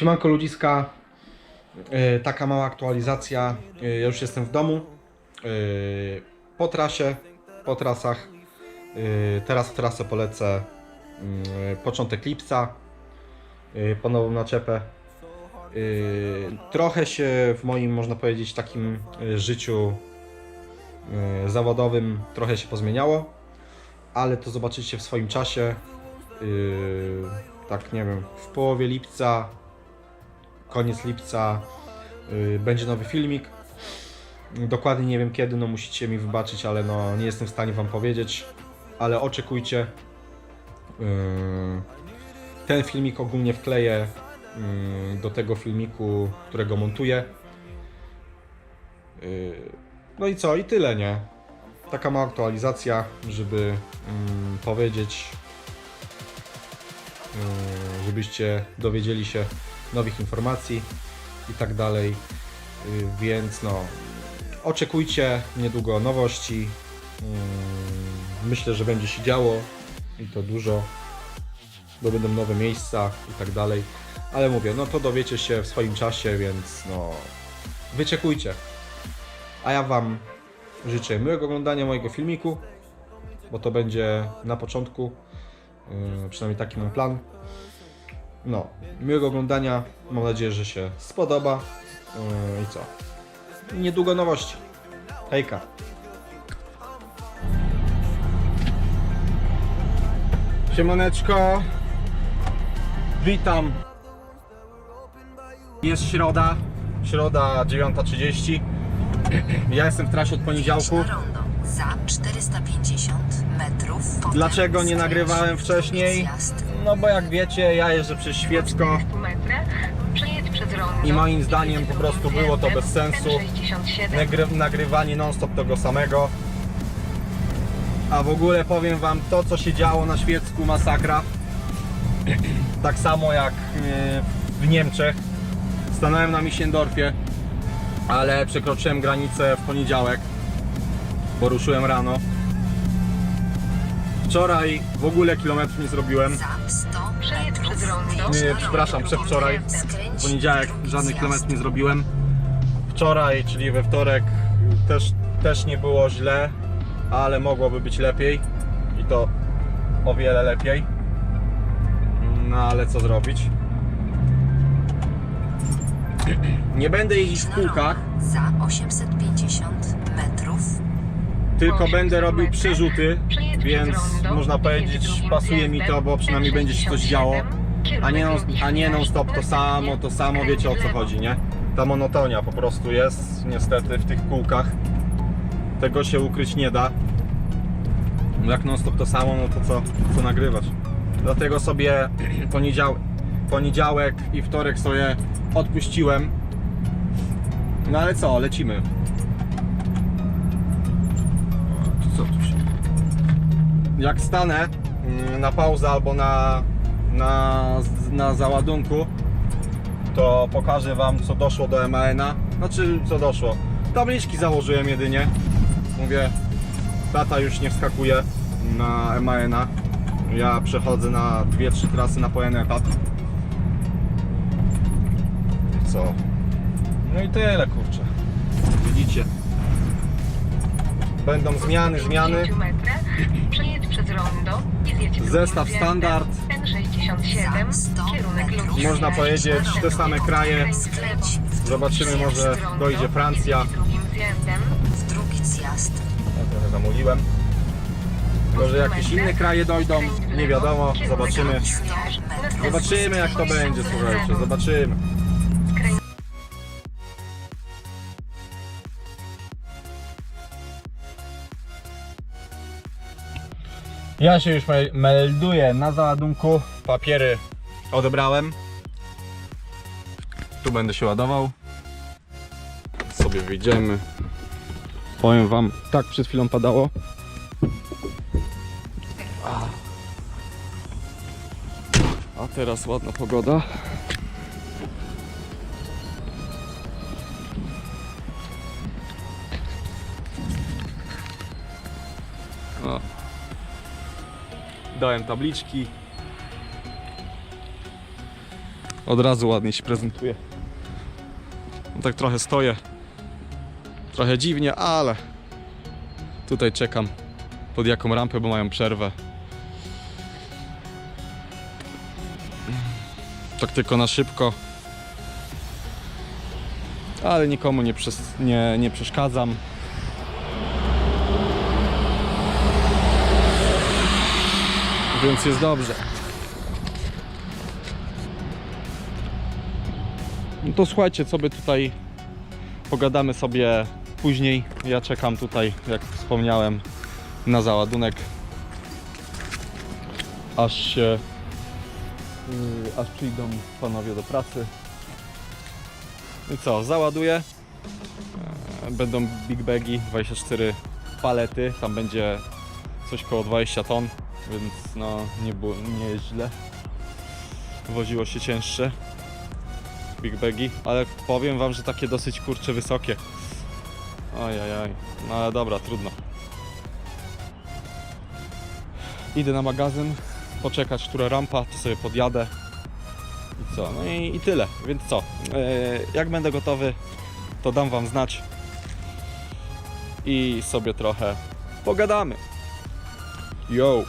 Siemanko ludziska, Yy, taka mała aktualizacja, Yy, ja już jestem w domu, Yy, po trasie, po trasach, teraz w trasę polecę yy, początek lipca, po nową naczepę. Trochę się w moim, można powiedzieć, takim życiu zawodowym trochę się pozmieniało, ale to zobaczycie w swoim czasie. Tak nie wiem, w połowie lipca, koniec lipca yy, będzie nowy filmik. Dokładnie nie wiem kiedy, no musicie mi wybaczyć, ale no nie jestem w stanie wam powiedzieć, ale oczekujcie. Yy, ten filmik ogólnie wkleję yy, do tego filmiku, którego montuję. No i co? I tyle, nie? Taka mała aktualizacja, żeby mm, powiedzieć, żebyście dowiedzieli się nowych informacji i tak dalej. Yy, Więc no, oczekujcie niedługo nowości. Yy, Myślę, że będzie się działo i to dużo, bo będą nowe miejsca i tak dalej. Ale mówię, no to dowiecie się w swoim czasie, więc no, wyczekujcie. A ja Wam życzę miłego oglądania mojego filmiku, bo to będzie na początku, yy, przynajmniej taki mam plan. No, miłego oglądania, mam nadzieję, że się spodoba. Yy, I co? Niedługo nowości. Hejka. Siemaneczko. Witam. Jest środa. Środa 9.30. Ja jestem w trasie od poniedziałku. Rondo za 450 metrów. Dlaczego nie nagrywałem wcześniej? zjazd. No bo jak wiecie, ja jeżdżę przez Świecko i moim zdaniem po prostu było to bez sensu. N67 Nagry nagrywanie non-stop tego samego. A w ogóle powiem wam to, co się działo na Świecku, masakra. Tak samo jak e, w Niemczech. Stanąłem na Misiendorfie, ale przekroczyłem granicę w poniedziałek, bo ruszyłem rano. Wczoraj w ogóle kilometr nie zrobiłem. Za 100 Przejedź metrów. przez rondo. wyjdź Nie, przepraszam, przedwczoraj. W poniedziałek żadnych kilometrów nie zrobiłem. Wczoraj, czyli we wtorek, też, też nie było źle, ale mogłoby być lepiej. I to o wiele lepiej. No ale co zrobić? Nie będę jeździć w kółkach, Za 850 metrów. Tylko będę robił przerzuty, więc można powiedzieć, pasuje mi to, bo przynajmniej będzie się coś działo. A nie, non, a nie non stop to samo, to samo, wiecie o co chodzi, nie? Ta monotonia po prostu jest niestety w tych kółkach. Tego się ukryć nie da. Jak non stop to samo, no to co, co nagrywać? Dlatego sobie poniedział, poniedziałek i wtorek sobie odpuściłem. No ale co, lecimy. Jak stanę mm, na pauzę albo na, na, na załadunku, to pokażę Wam co doszło do MAN-a. Znaczy co doszło. Tabliczki założyłem jedynie. Mówię, tata już nie wskakuje na MAN-a. Ja przechodzę na 2-3 trasy na pełen etat. I co? No i tyle kurczę. Będą zmiany, zmiany. 50 metrach Przejedź przez rondo i zjedź drugim Zestaw standard. N67 Za 100 kierunek metrów. Lubisz Można powiedzieć, te same kraje. Zobaczymy, może dojdzie Francja. W drugi zjazd. Ja trochę zamuliłem. Może jakieś inne kraje dojdą, nie wiadomo, zobaczymy. 100 metrów. Zobaczymy jak to będzie, słuchajcie, zobaczymy. Ja się już mel- melduję na załadunku. Papiery odebrałem. Tu będę się ładował. Sobie wyjdziemy. Powiem wam, tak przed chwilą padało. A teraz ładna pogoda. Dałem tabliczki. Od razu ładnie się prezentuje. No tak trochę stoję. Trochę dziwnie, ale tutaj czekam pod jaką rampę, bo mają przerwę. Tak tylko na szybko. Ale nikomu nie, nie, nie przeszkadzam. Więc jest dobrze. No to słuchajcie, co by tutaj pogadamy sobie później. Ja czekam tutaj, jak wspomniałem, na załadunek. Aż się yy, aż przyjdą panowie do pracy. I co, załaduję. E, Będą big bagi, 24 palety, tam będzie coś koło 20 ton, więc no nie było, nie jest źle. Woziło się cięższe big bagi, ale powiem wam, że takie dosyć kurcze wysokie. Ojajaj, no ale dobra, trudno. Idę na magazyn, poczekać, która rampa, to sobie podjadę. I co? No i, i tyle. Więc co? E, jak będę gotowy, to dam wam znać. I sobie trochę pogadamy. Yo!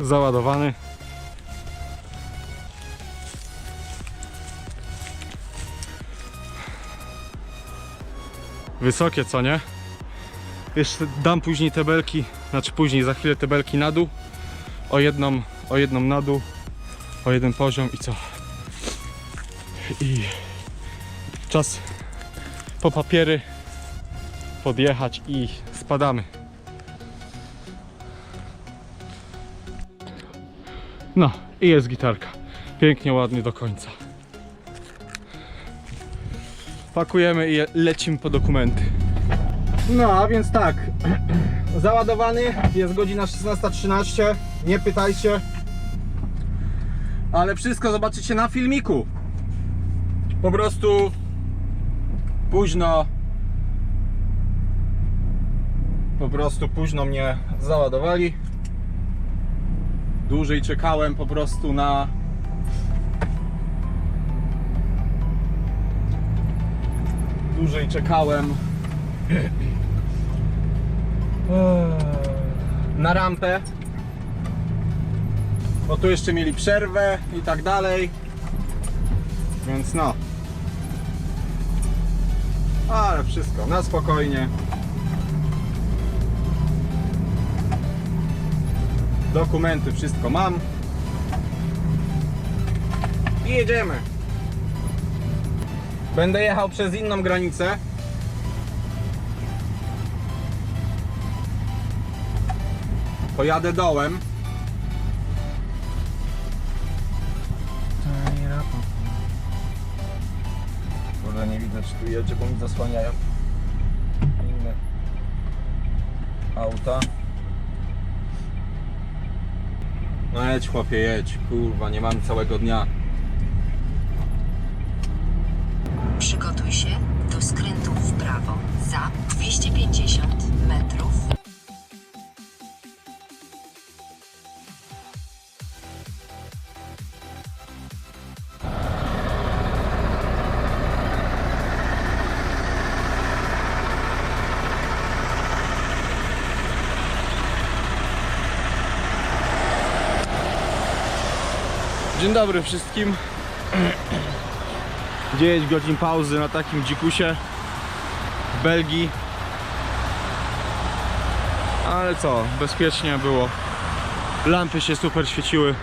Załadowany. Wysokie, co nie? Jeszcze dam później te belki, znaczy później za chwilę te belki na dół. O jedną, o jedną na dół, o jeden poziom i co? I czas po papiery podjechać i spadamy. No i jest gitarka. Pięknie, ładnie do końca. Pakujemy i lecimy po dokumenty. No, a więc tak. Załadowany, jest godzina 16.13. Nie pytajcie. Ale wszystko zobaczycie na filmiku. Po prostu późno. Po prostu późno mnie załadowali. Dłużej czekałem po prostu na dłużej czekałem na rampę. Bo tu jeszcze mieli przerwę i tak dalej. Więc no. Ale wszystko na spokojnie. Dokumenty, wszystko mam. I jedziemy. Będę jechał przez inną granicę. Pojadę dołem. Kurde, nie widzę czy tu jedzie, bo mi zasłaniają inne auta. No jedź chłopie, jedź. Kurwa, nie mamy całego dnia. Przygotuj się do skrętu w prawo. Za 250 metrów. Dzień dobry wszystkim. 9 godzin pauzy na takim dzikusie w Belgii. Ale co, bezpiecznie było. Lampy się super świeciły.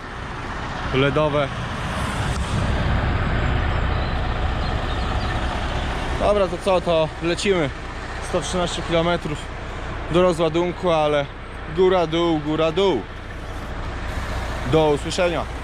LEDowe. Dobra, to co, to lecimy. 113 km do rozładunku, ale góra dół, góra dół. Do usłyszenia.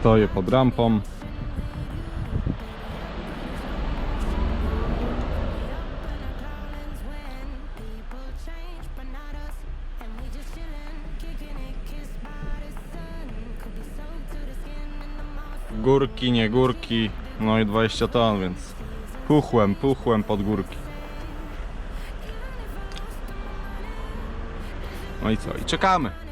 Stoję pod rampą. Górki, nie górki, no i 20 ton, więc puchłem, puchłem pod górki. No i co? I czekamy.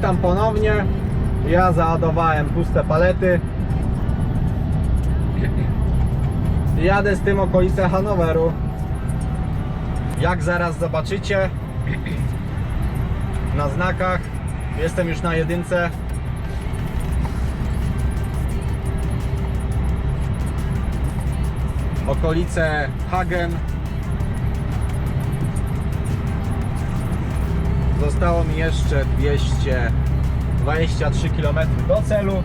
Witam ponownie. Ja załadowałem puste palety. Jadę z tym okolice Hanoweru. Jak zaraz zobaczycie na znakach, jestem już na jedynce. Okolice Hagen. Zostało mi jeszcze 223 km do celu.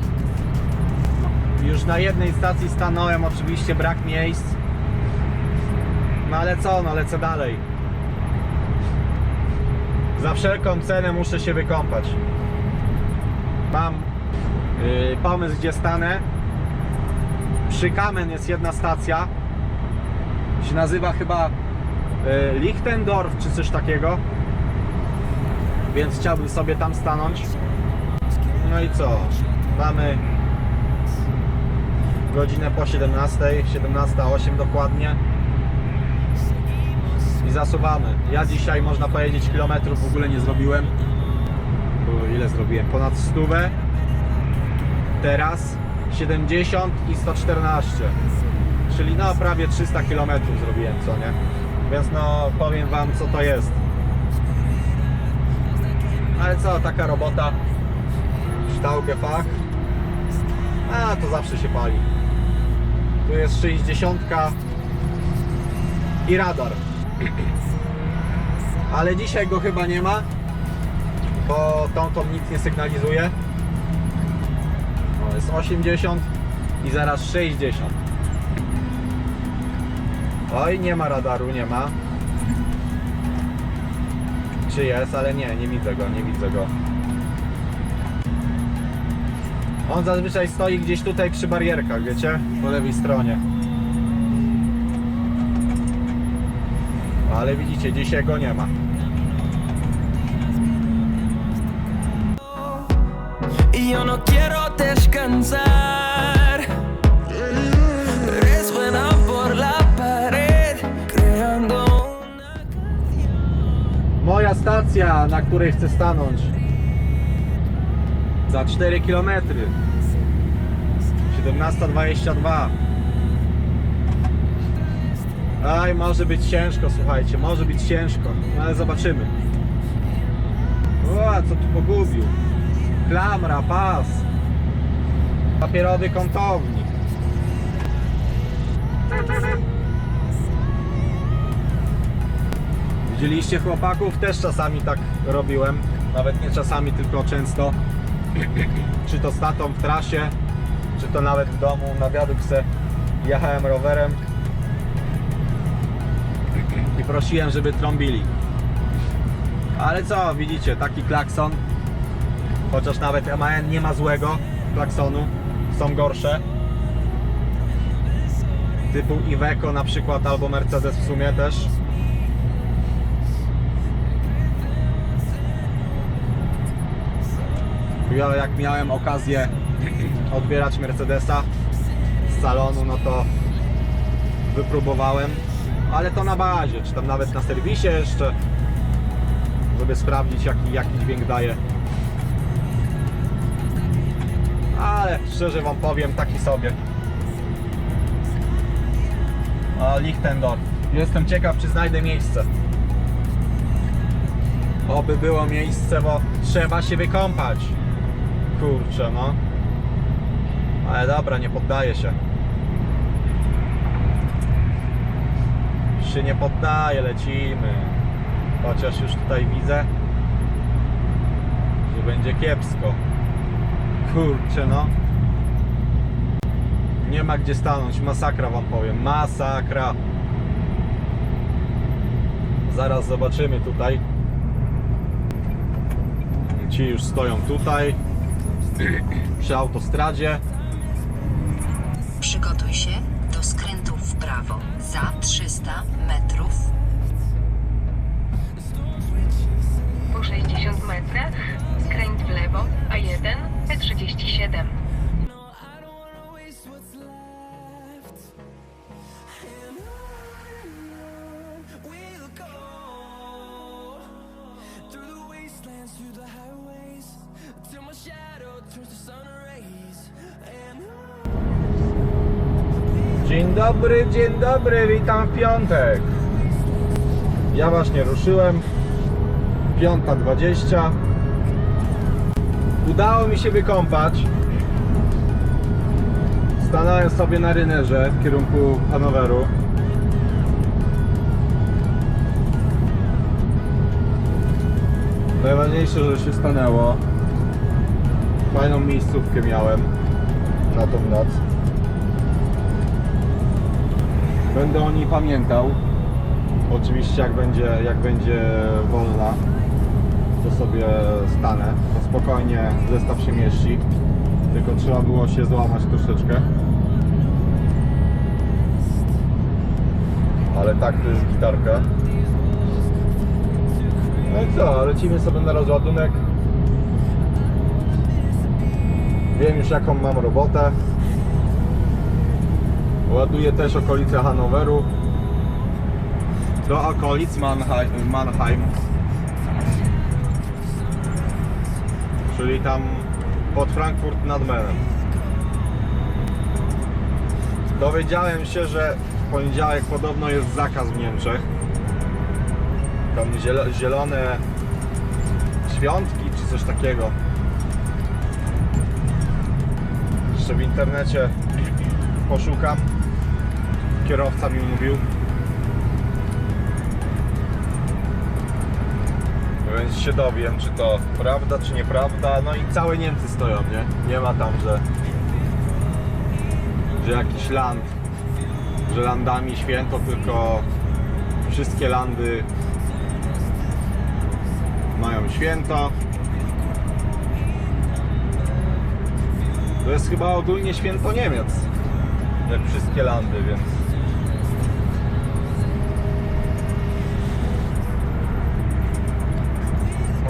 Już na jednej stacji stanąłem, oczywiście brak miejsc. No ale co, no lecę dalej. Za wszelką cenę muszę się wykąpać. Mam yy, pomysł, gdzie stanę. Przy Kamen jest jedna stacja. Się nazywa chyba yy, Lichtendorf czy coś takiego więc chciałbym sobie tam stanąć. No i co? Mamy godzinę po 17, 17.08 dokładnie. I zasuwamy. Ja dzisiaj można powiedzieć kilometrów w ogóle nie zrobiłem. Bo ile zrobiłem? Ponad 100. Teraz 70 i 114. Czyli no prawie 300 km zrobiłem, co nie? Więc no powiem wam co to jest. Ale co, taka robota. Ształkę fach. A, to zawsze się pali. Tu jest 60 i radar. Ale dzisiaj go chyba nie ma, bo tą to nic nie sygnalizuje. O, jest 80 i zaraz 60. Oj, nie ma radaru, nie ma. Czy jest, ale nie, nie widzę go, nie widzę go. On zazwyczaj stoi gdzieś tutaj przy barierkach, wiecie? Po lewej stronie. Ale widzicie, dzisiaj go nie ma. yo no quiero descansar. Stacja, na której chcę stanąć. Za 4 km. 17.22. Aj, może być ciężko, słuchajcie, może być ciężko, no ale zobaczymy. O, co tu pogubił? Klamra, pas. Papierowy kątownik. Widzieliście chłopaków? Też czasami tak robiłem. Nawet nie czasami, tylko często. czy to z tatą w trasie, czy to nawet w domu na wiaduk se jechałem rowerem i prosiłem, żeby trąbili. Ale co, widzicie, taki klakson, chociaż nawet MAN nie ma złego klaksonu, są gorsze. Typu Iveco na przykład, albo Mercedes w sumie też. Ja jak miałem okazję odbierać Mercedesa z salonu, no to wypróbowałem, ale to na bazie, czy tam nawet na serwisie jeszcze, żeby sprawdzić jaki, jaki dźwięk daje. Ale szczerze wam powiem, taki sobie. A Lichtendorf. Jestem ciekaw, czy znajdę miejsce. Oby było miejsce, bo trzeba się wykąpać. Kurczę, no. Ale dobra, nie poddaję się. Się nie poddaję, lecimy. Chociaż już tutaj widzę, że będzie kiepsko. Kurczę, no. Nie ma gdzie stanąć, masakra wam powiem, masakra. Zaraz zobaczymy tutaj. Ci już stoją tutaj przy autostradzie. Przygotuj się do skrętu w prawo za 300 metrów. Po 60 metrach skręć w lewo, a 1 P37. Dzień dobry, dzień dobry, witam w piątek. Ja właśnie ruszyłem. Piąta dwadzieścia. Udało mi się wykąpać. Stanąłem sobie na rynerze w kierunku Hanoweru. Najważniejsze, że się stanęło. Fajną miejscówkę miałem na tą noc. Będę o niej pamiętał. Oczywiście jak będzie, jak będzie wolna, to sobie stanę. To spokojnie zestaw się mieści. Tylko trzeba było się złamać troszeczkę. Ale tak to jest gitarka. No i co, lecimy sobie na rozładunek. Wiem już jaką mam robotę. Ładuję też okolice Hanoweru. Do okolic Mannheim, Mannheim. Czyli tam pod Frankfurt nad Menem. Dowiedziałem się, że w poniedziałek podobno jest zakaz w Niemczech. Tam zielo- zielone świątki czy coś takiego. Jeszcze w internecie poszukam. Kierowca mi mówił. Więc się dowiem, czy to prawda, czy nieprawda. No i całe Niemcy stoją, nie? Nie ma tam, że, że jakiś land, że landami święto, tylko wszystkie landy mają święto. To jest chyba ogólnie święto Niemiec jak wszystkie landy, więc.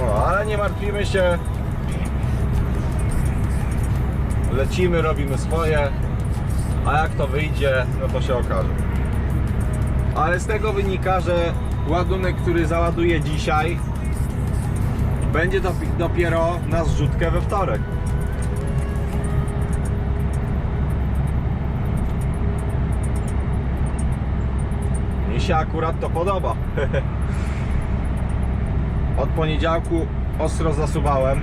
O, ale nie martwimy się. Lecimy, robimy swoje. A jak to wyjdzie, no to się okaże. Ale z tego wynika, że ładunek, który załaduję dzisiaj, będzie dopi- dopiero na zrzutkę we wtorek. Się akurat to podoba. Od poniedziałku ostro zasuwałem,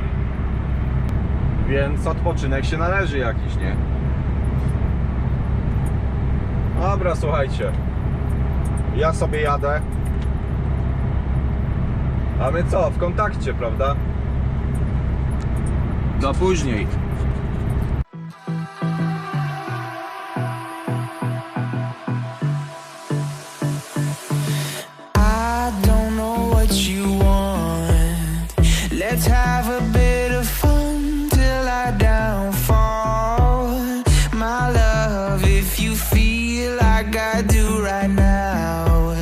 więc odpoczynek się należy jakiś, nie? Dobra, słuchajcie. Ja sobie jadę. A my co? W kontakcie, prawda? Do później. If you feel like I do right now,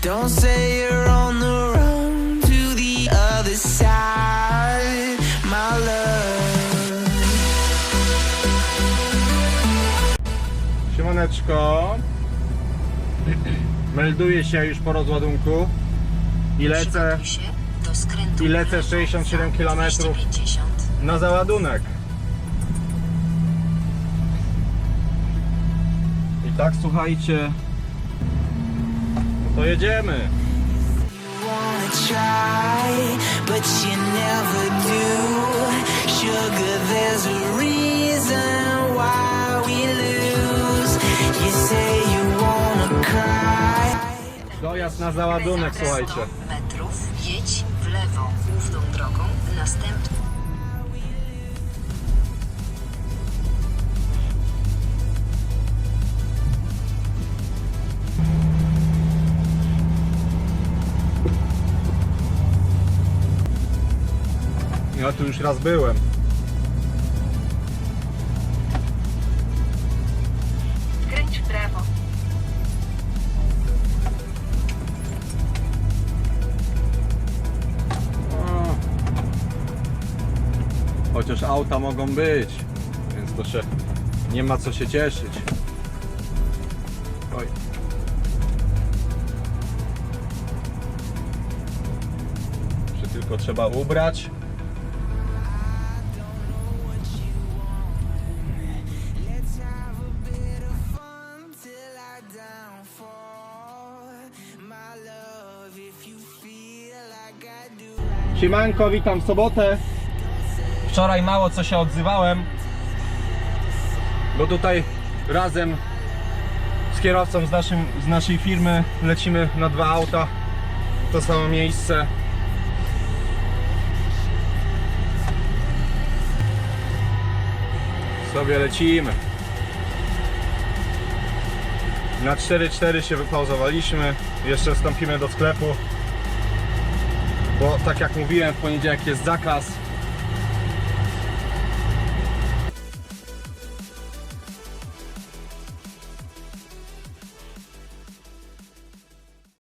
don't say you're on the run to the other side. My love. Siemaneczko. Melduję się już po rozładunku i lecę Przygotuj się do skrętu i w lecę lewo 67 za km. 250. na załadunek. Say you wanna cry. Dojazd na załadunek, Za słuchajcie. 100 metrów jedź w lewo główną drogą, następnie Ja tu już raz byłem. Skręć w prawo. O. Chociaż auta mogą być, więc to się nie ma co się cieszyć. Oj. Się tylko trzeba ubrać. Siemanko, witam w sobotę. Wczoraj mało co się odzywałem, bo tutaj razem z kierowcą z, naszym, z naszej firmy lecimy na dwa auta w to samo miejsce. Sobie lecimy. Na 4-4 się wypauzowaliśmy. Jeszcze wstąpimy do sklepu bo tak jak mówiłem, w poniedziałek jest zakaz